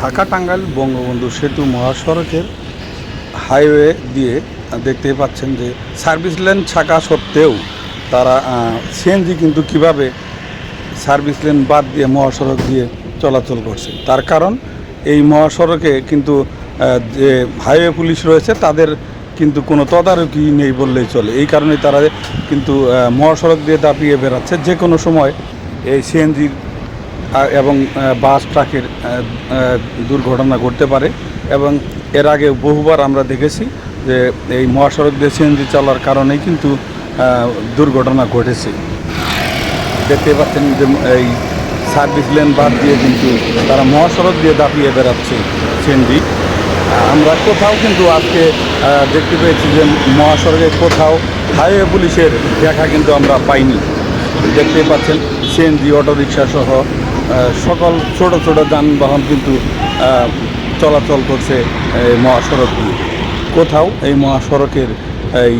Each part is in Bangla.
ঢাকা টাঙ্গাইল বঙ্গবন্ধু সেতু মহাসড়কের হাইওয়ে দিয়ে দেখতে পাচ্ছেন যে সার্ভিস লেন থাকা সত্ত্বেও তারা সিএনজি কিন্তু কীভাবে সার্ভিস লেন বাদ দিয়ে মহাসড়ক দিয়ে চলাচল করছে। তার কারণ এই মহাসড়কে কিন্তু যে হাইওয়ে পুলিশ রয়েছে তাদের কিন্তু কোনো তদারকি নেই বললেই চলে। এই কারণে তারা কিন্তু মহাসড়ক দিয়ে দাপিয়ে বেড়াচ্ছে। যে কোনো সময় এই সিএনজির এবং বাস, ট্রাকের দুর্ঘটনা ঘটতে পারে এবং এর আগে বহুবার আমরা দেখেছি যে এই মহাসড়ক দিয়ে সিএনজি চলার কারণেই কিন্তু দুর্ঘটনা ঘটেছে। দেখতে পাচ্ছেন যে এই সার্ভিস লেন বাদ দিয়ে কিন্তু তারা মহাসড়ক দিয়ে দাপিয়ে বেড়াচ্ছে সিএনজি। আমরা কোথাও কিন্তু আজকে দেখতে পেয়েছি যে মহাসড়কে কোথাও হাইওয়ে পুলিশের দেখা কিন্তু আমরা পাইনি। দেখতে পাচ্ছেন সিএনজি অটোরিকশা সহ সকল ছোট ছোট যানবাহন কিন্তু চলাচল করছে এই মহাসড়ক কোথাও এই মহাসড়কের এই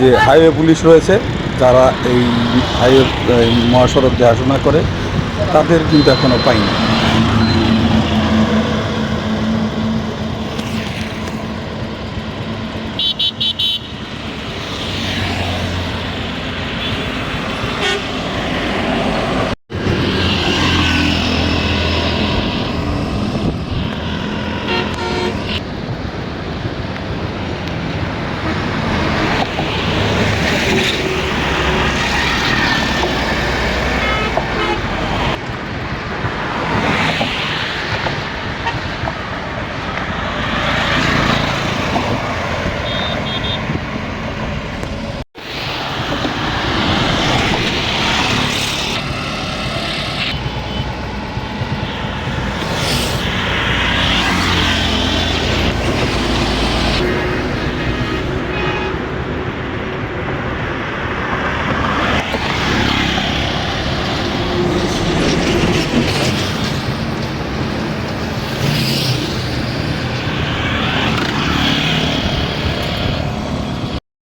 যে হাইওয়ে পুলিশ রয়েছে, তারা এই হাইওয়ে মহাসড়ক দেখাশোনা করে, তাদের কিন্তু এখনও পাইনি